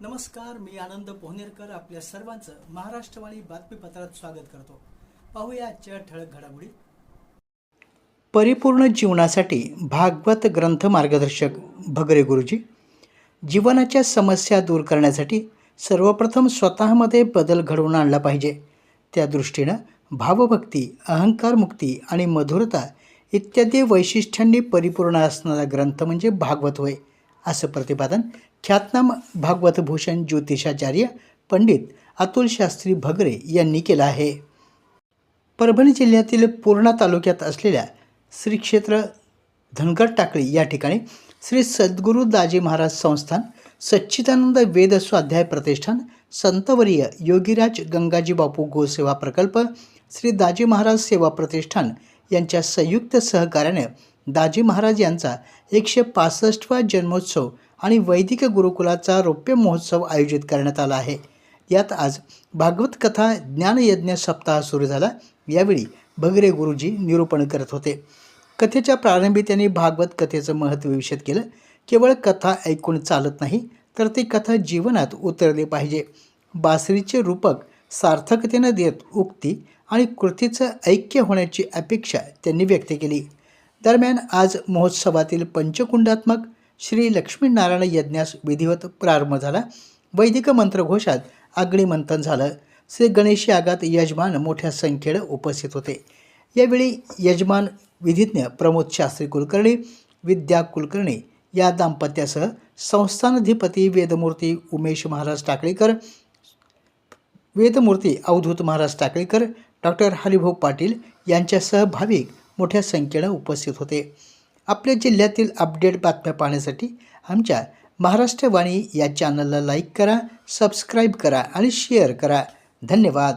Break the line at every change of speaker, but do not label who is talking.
नमस्कार मी आनंद पोहनेरकर आपल्या सर्वांचं महाराष्ट्रवाणी बातमीपत्रात स्वागत करतो. पाहूया आजच्या ठळक घडामोडी. परिपूर्ण जीवनासाठी भागवत ग्रंथ मार्गदर्शक भगरे गुरुजी जीवनाच्या समस्या दूर करण्यासाठी सर्वप्रथम स्वतःमध्ये बदल घडवून आणला पाहिजे. त्या दृष्टीनं भावभक्ती अहंकारमुक्ती आणि मधुरता इत्यादी वैशिष्ट्यांनी परिपूर्ण असणारा ग्रंथ म्हणजे भागवत होय. असं प्रतिपादन ख्यातनाम भागवत भूषण ज्योतिषाचार्य पंडित अतुल शास्त्री भगरे यांनी केलं आहे. परभणी जिल्ह्यातील पूर्णा तालुक्यात असलेल्या श्री क्षेत्र धनगर टाकळी या ठिकाणी श्री सद्गुरू दाजी महाराज संस्थान सच्चिदानंद वेद स्वाध्याय प्रतिष्ठान संतवर्य योगीराज गंगाजी बापू गोसेवा प्रकल्प श्री दाजी महाराज सेवा प्रतिष्ठान यांच्या संयुक्त सहकार्याने दाजी महाराज यांचा एकशे पासष्टवा जन्मोत्सव आणि वैदिक गुरुकुलाचा रौप्य महोत्सव आयोजित करण्यात आला आहे. यात आज भागवत कथा ज्ञानयज्ञ सप्ताह सुरू झाला. यावेळी भगरे गुरुजी निरूपण करत होते. कथेच्या प्रारंभी त्यांनी भागवत कथेचं महत्त्व विषद केलं. केवळ कथा ऐकून चालत नाही तर ती कथा जीवनात उतरली पाहिजे. बासरीचे रूपक सार्थकतेनं देत उक्ती आणि कृतीचं ऐक्य होण्याची अपेक्षा त्यांनी व्यक्त केली. दरम्यान आज महोत्सवातील पंचकुंडात्मक श्री लक्ष्मीनारायण यज्ञास विधिवत प्रारंभ झाला. वैदिक मंत्रघोषात अग्निमंथन झालं. श्री गणेश यागात यजमान मोठ्या संख्येनं उपस्थित होते. यावेळी यजमान विधिज्ञ प्रमोद शास्त्री कुलकर्णी विद्या कुलकर्णी या दाम्पत्यासह संस्थानाधिपती वेदमूर्ती उमेश महाराज टाकळीकर वेदमूर्ती अवधूत महाराज टाकळीकर डॉक्टर हरिभाऊ पाटील यांच्यासह भाविक मोठ्या संख्येनं उपस्थित होते. आपल्या जिल्ह्यातील अपडेट बातम्या पाहण्यासाठी आमच्या महाराष्ट्र वाणी या चॅनलला लाईक करा सबस्क्राईब करा आणि शेअर करा. धन्यवाद.